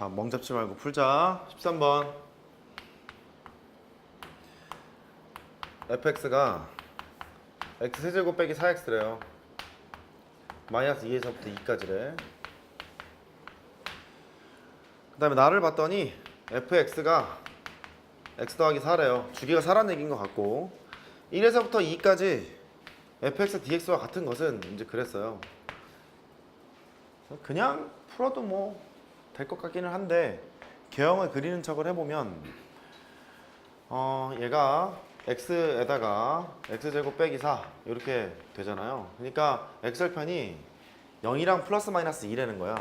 자, 멍 잡지 말고 풀자. 13번. fx가 x 세제곱 빼기 4x래요. 마이너스 2에서부터 2까지래. 그 다음에 나를 봤더니 fx가 x 더하기 4래요. 주기가 4라는 얘기인 것 같고 1에서부터 2까지 fx dx와 같은 것은 이제 그랬어요. 그냥 풀어도 뭐 될 것 같기는 한데 개형을 그리는 척을 해보면 어 얘가 x에다가 x제곱 빼기 4 이렇게 되잖아요. 그러니까 x절편이 0이랑 플러스 마이너스 2라는 거야.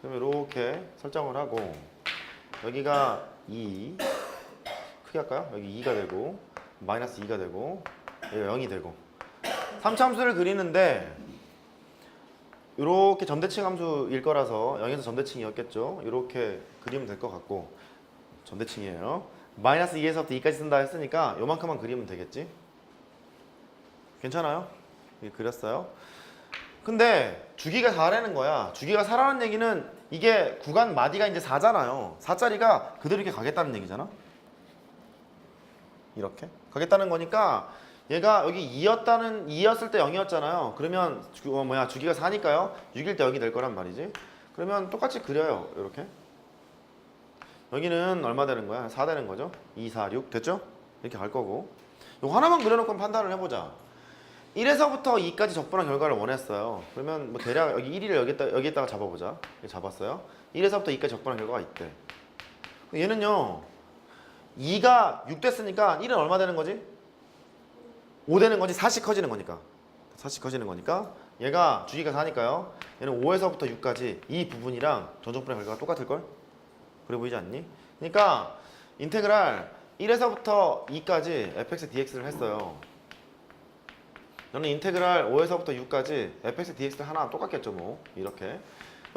그럼 이렇게 설정을 하고 여기가 2 크게 할까요? 여기 2가 되고 마이너스 2가 되고 여기가 0이 되고 3참수를 그리는데 이렇게 점대칭 함수일 거라서 0에서 점대칭이었겠죠. 이렇게 그리면 될 것 같고 점대칭이에요. 마이너스 2에서부터 2까지 쓴다 했으니까 요만큼만 그리면 되겠지. 괜찮아요? 이렇게 그렸어요. 근데 주기가 4라는 거야. 주기가 4라는 얘기는 이게 구간 마디가 이제 4잖아요. 4짜리가 그대로 이렇게 가겠다는 얘기잖아. 이렇게 가겠다는 거니까 얘가 여기 2였다는 2였을 때 0이었잖아요. 그러면 주, 어, 뭐야 주기가 4니까요. 6일 때 0이 될 거란 말이지. 그러면 똑같이 그려요. 이렇게. 여기는 얼마 되는 거야? 4 되는 거죠? 2, 4, 6 됐죠? 이렇게 갈 거고. 이거 하나만 그려놓고 판단을 해보자. 1에서부터 2까지 적분한 결과를 원했어요. 그러면 뭐 대략 여기 1위를 여기다, 여기에다가 잡아보자. 잡았어요. 1에서부터 2까지 적분한 결과가 있대. 얘는요. 2가 6 됐으니까 1은 얼마 되는 거지? 5 되는 거지 4씩 커지는 거니까 4씩 커지는 거니까 얘가 주기가 4니까요 얘는 5에서부터 6까지 이 부분이랑 전적분의 결과가 똑같을 걸? 그래 보이지 않니? 그러니까 인테그랄 1에서부터 2까지 fx dx를 했어요 저는 인테그랄 5에서부터 6까지 fx dx를 하나 똑같겠죠 뭐 이렇게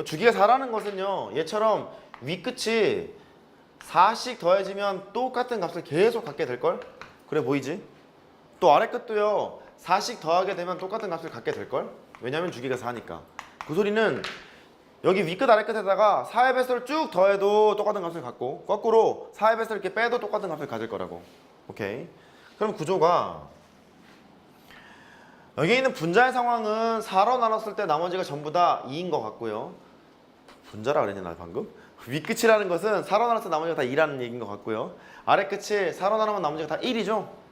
주기가 4라는 것은요 얘처럼 윗끝이 4씩 더해지면 똑같은 값을 계속 갖게 될걸? 그래 보이지? 또 아래 끝도요 4씩 더하게 되면 똑같은 값을 갖게 될걸? 왜냐면 주기가 4니까. 그 소리는 여기 위끝 아래 끝에다가 4의 배수를 쭉 더해도 똑같은 값을 갖고 거꾸로 4의 배수를 이렇게 빼도 똑같은 값을 가질 거라고. 오케이? 그럼 구조가 여기 있는 분자의 상황은 4로 나눴을 때 나머지가 전부 다 2인 것 같고요. 분자라 그랬냐 나 방금? 윗끝이라는 것은 4로 나눴을 때 나머지가 다 2라는 얘기인 것 같고요. 아래 끝이 4로 나누면 나머지가 다 1이죠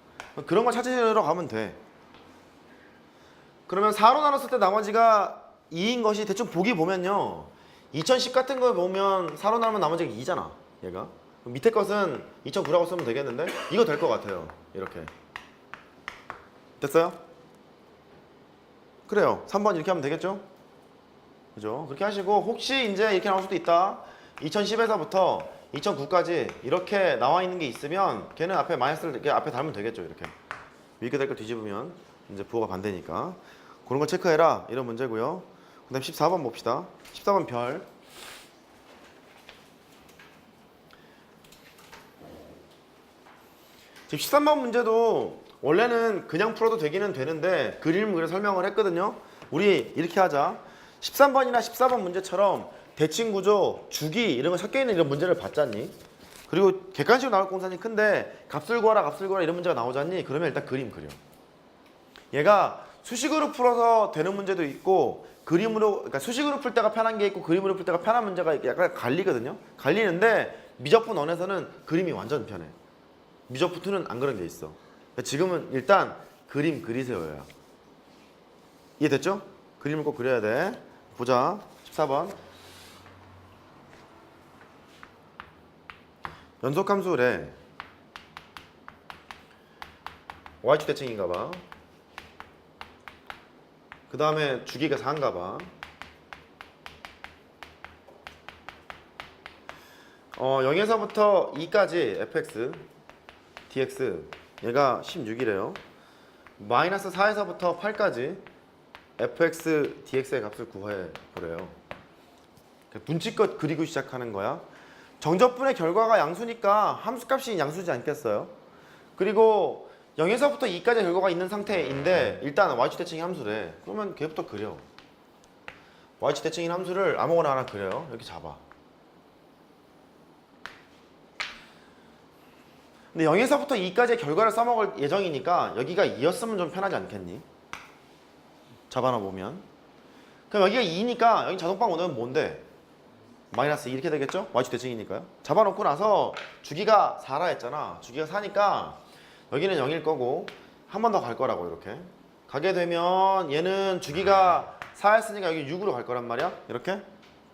그런 걸 찾으러 가면 돼. 그러면 4로 나눴을 때 나머지가 2인 것이 대충 보기 보면요. 2010 같은 거 보면 4로 나누면 나머지가 2잖아. 얘가. 밑에 것은 2009라고 쓰면 되겠는데 이거 될 것 같아요. 이렇게. 됐어요? 그래요. 3번 이렇게 하면 되겠죠? 그죠? 그렇게 하시고 혹시 이제 이렇게 나올 수도 있다. 2010에서부터 2009까지 이렇게 나와 있는 게 있으면 걔는 앞에 마이너스를 이렇게 앞에 달면 되겠죠 이렇게. 위에 될거 뒤집으면 이제 부호가 반대니까. 그런 걸 체크해라 이런 문제고요. 그 다음 14번 봅시다. 14번 별. 지금 13번 문제도 원래는 그냥 풀어도 되기는 되는데 그림 그려 설명을 했거든요. 우리 이렇게 하자. 13번이나 14번 문제처럼 대칭 구조, 주기 이런 거 섞여 있는 이런 문제를 봤잖니? 그리고 객관식으로 나올 공산이 큰데 값을 구하라 값을 구하라 이런 문제가 나오잖니? 그러면 일단 그림 그려. 얘가 수식으로 풀어서 되는 문제도 있고 그림으로 그러니까 수식으로 풀 때가 편한 게 있고 그림으로 풀 때가 편한 문제가 약간 갈리거든요. 갈리는데 미적분 원에서는 그림이 완전 편해. 미적분 2는 안 그런 게 있어. 그러니까 지금은 일단 그림 그리세요야. 이해됐죠? 그림을 꼭 그려야 돼. 보자. 14번. 연속 함수래 y축 대칭인가 봐. 그 다음에 주기가 4인가 봐. 어, 0에서부터 2까지 fx, dx 얘가 16이래요. 마이너스 4에서부터 8까지 fx, dx의 값을 구해 보래요. 눈치껏 그리고 시작하는 거야. 정접분의 결과가 양수니까 함수값이 양수지 않겠어요? 그리고 0에서부터 2까지 결과가 있는 상태인데 일단 y 대칭이 함수래. 그러면 걔부터 그려. y 대칭이 함수를 아무거나 하나 그려요. 이렇게 잡아. 근데 0에서부터 2까지의 결과를 써먹을 예정이니까 여기가 2였으면 좀 편하지 않겠니? 잡아놔 보면. 그럼 여기가 2니까 여기 자동방 오는 뭔데? 마이너스 2 이렇게 되겠죠? y축 대칭이니까요. 잡아놓고 나서 주기가 4라 했잖아. 주기가 4니까 여기는 0일 거고 한 번 더 갈 거라고 이렇게. 가게 되면 얘는 주기가 4였으니까 여기 6으로 갈 거란 말이야. 이렇게.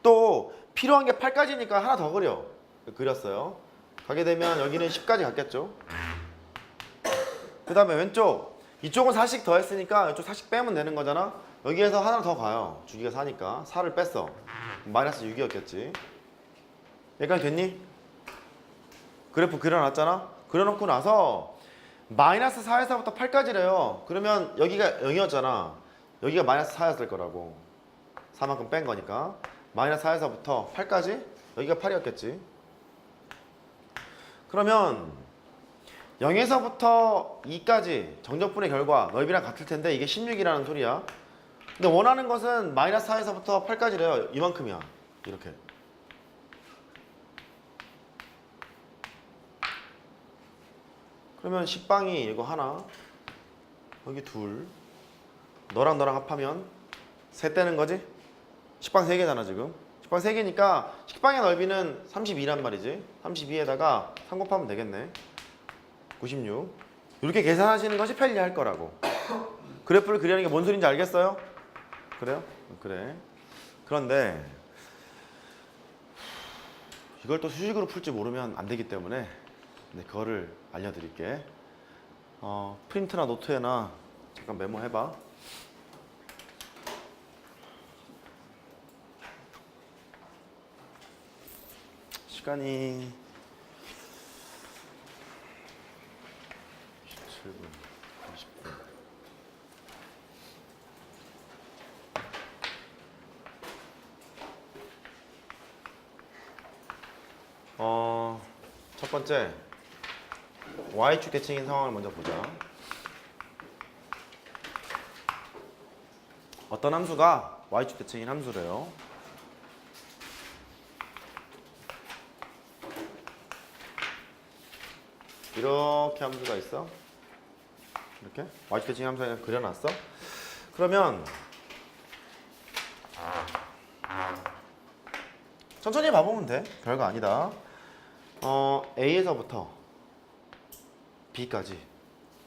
또 필요한 게 8까지니까 하나 더 그려. 그렸어요. 가게 되면 여기는 10까지 갔겠죠. 그 다음에 왼쪽. 이쪽은 4씩 더 했으니까 이쪽 4씩 빼면 되는 거잖아. 여기에서 하나 더 가요. 주기가 4니까. 4를 뺐어 마이너스 6이었겠지. 여기까지 됐니? 그래프 그려놨잖아? 그려놓고 나서 마이너스 4에서부터 8까지래요. 그러면 여기가 0이었잖아. 여기가 마이너스 4였을 거라고. 4만큼 뺀 거니까. 마이너스 4에서부터 8까지? 여기가 8이었겠지. 그러면 0에서부터 2까지 정적분의 결과 넓이랑 같을 텐데 이게 16이라는 소리야 근데 원하는 것은 마이너스 4에서부터 8까지래요. 이만큼이야. 이렇게. 그러면 10방이 이거 하나 여기 둘 너랑 너랑 합하면 셋 되는 거지? 10방 3개잖아 지금. 10방 3개니까 10방의 넓이는 32란 말이지. 32에다가 3 곱하면 되겠네. 96 이렇게 계산하시는 것이 편리할 거라고. 그래프를 그리는 게 뭔 소린지 알겠어요? 그래요? 그래. 그런데 이걸 또 수식으로 풀지 모르면 안 되기 때문에 네, 그거를 알려드릴게. 어, 프린트나 노트에나 잠깐 메모해봐. 시간이 17분 20분 어, 첫 번째 y축 대칭인 상황을 먼저 보자. 어떤 함수가 y축 대칭인 함수래요. 이렇게 함수가 있어. 이렇게 y축 대칭 함수 그냥 그려놨어. 그러면 천천히 봐보면 돼. 별거 아니다. 어, A에서부터 B까지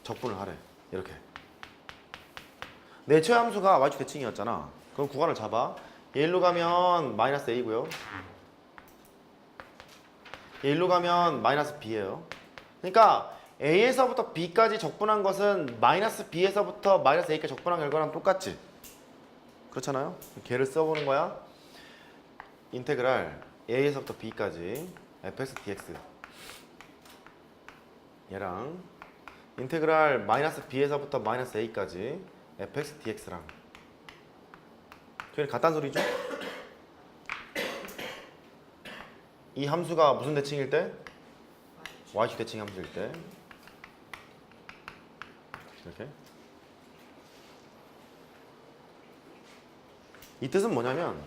적분을 하래. 이렇게. 내 최함수가 y축 대칭이었잖아. 그럼 구간을 잡아. 얘 일로 가면 마이너스 A고요. 얘 일로 가면 마이너스 B예요. 그러니까 A에서부터 B까지 적분한 것은 마이너스 B에서부터 마이너스 A까지 적분한 결과랑 똑같지. 그렇잖아요. 걔를 써보는 거야. 인테그랄 a에서부터 b까지 fx dx 얘랑 인테그랄 마이너스 b에서부터 마이너스 a까지 fx dx랑 그게 같단 소리죠? 이 함수가 무슨 대칭일 때? y축 대칭 함수일 때 이렇게 이 뜻은 뭐냐면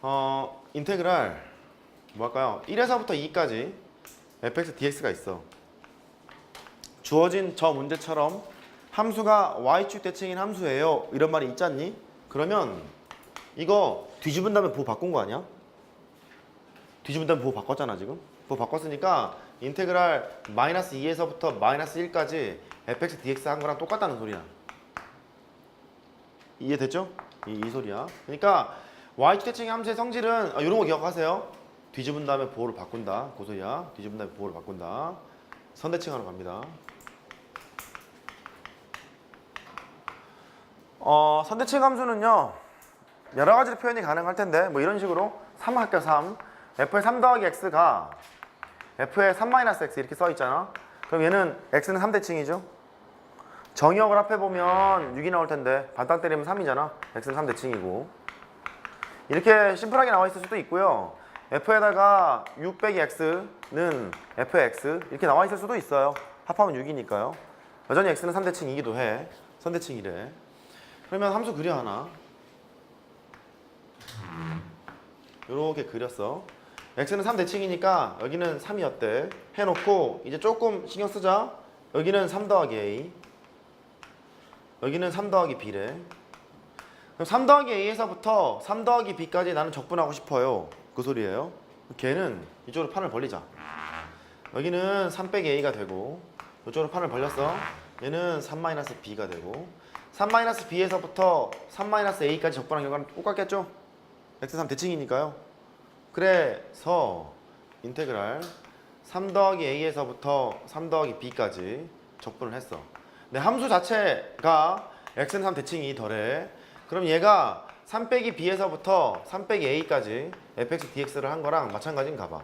어, 인테그랄 뭐 할까요? 1에서부터 2까지 fx dx가 있어. 주어진 저 문제처럼 함수가 y축 대칭인 함수예요. 이런 말이 있지 않니? 그러면 이거 뒤집은 다음에 부호 바꾼 거 아니야? 뒤집은 다음에 부호 바꿨잖아 지금. 부호 바꿨으니까 인테그랄 마이너스 2에서부터 마이너스 1까지 fx dx 한 거랑 똑같다는 소리야. 이해됐죠? 이, 이 소리야. 그러니까 y축 대칭 함수의 성질은 아, 이런 거 기억하세요. 뒤집은 다음에 보호를 바꾼다. 고소야. 뒤집은 다음에 보호를 바꾼다. 선대칭하러 갑니다. 어, 선대칭 함수는요. 여러 가지로 표현이 가능할 텐데 뭐 이런 식으로 3 할게요. 3. f의 3 더하기 x가 f의 3 마이너스 x 이렇게 써 있잖아. 그럼 얘는 x는 3대칭이죠. 정의역을 합해보면 6이 나올 텐데 반땅 때리면 3이잖아. x는 3대칭이고 이렇게 심플하게 나와 있을 수도 있고요. F에다가 6 빼기 x는 f의 x 이렇게 나와 있을 수도 있어요. 합하면 6이니까요. 여전히 x는 3대칭이기도 해. 선대칭이래. 그러면 함수 그려 하나. 이렇게 그렸어. x는 3 대칭이니까 여기는 3이었대. 해놓고 이제 조금 신경 쓰자. 여기는 3 더하기 a. 여기는 3 더하기 b래. 그럼 3 더하기 a에서부터 3 더하기 b까지 나는 적분하고 싶어요. 그 소리예요. 걔는 이쪽으로 판을 벌리자. 여기는 3 빼기 a가 되고 이쪽으로 판을 벌렸어. 얘는 3 마이너스 b가 되고 3 마이너스 b에서부터 3 마이너스 a까지 적분한 결과는 똑같겠죠? x3 대칭이니까요. 그래서 인테그랄 3 더하기 a에서부터 3 더하기 b까지 적분을 했어. 근데 함수 자체가 x는 3 대칭이 덜해. 그럼 얘가 3 빼기 b에서부터 3 빼기 a까지 fx dx를 한 거랑 마찬가지인가 봐.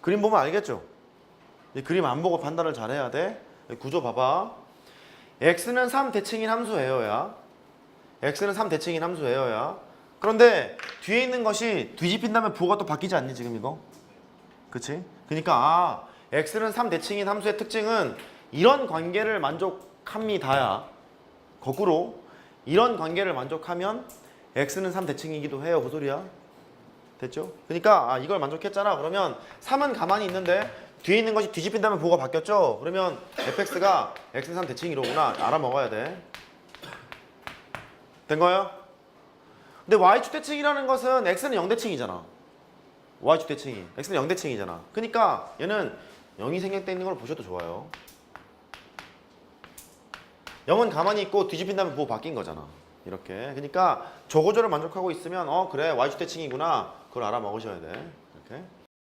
그림 보면 알겠죠? 이 그림 안 보고 판단을 잘해야 돼. 구조 봐봐. x는 3 대칭인 함수예요, 야. x는 3 대칭인 함수예요, 야. 그런데 뒤에 있는 것이 뒤집힌다면 부호가 또 바뀌지 않니 지금 이거? 그치? 그러니까 아, x는 3 대칭인 함수의 특징은 이런 관계를 만족합니다야. 거꾸로 이런 관계를 만족하면 x는 3 대칭이기도 해요. 그 소리야. 됐죠? 그러니까 아, 이걸 만족했잖아. 그러면 3은 가만히 있는데 뒤에 있는 것이 뒤집힌다면 부호가 바뀌었죠? 그러면 fx가 x는 3 대칭 이로구나. 알아먹어야 돼. 된 거예요? 근데 y축 대칭이라는 것은 x는 0 대칭이잖아. y축 대칭이. x는 0 대칭이잖아. 그러니까 얘는 0이 생략돼 있는 걸 보셔도 좋아요. 0은 가만히 있고 뒤집힌다면 부호 바뀐 거잖아. 이렇게. 그러니까 저 구조를 만족하고 있으면 어 그래 y축 대칭이구나. 그걸 알아먹으셔야 돼. 이렇게.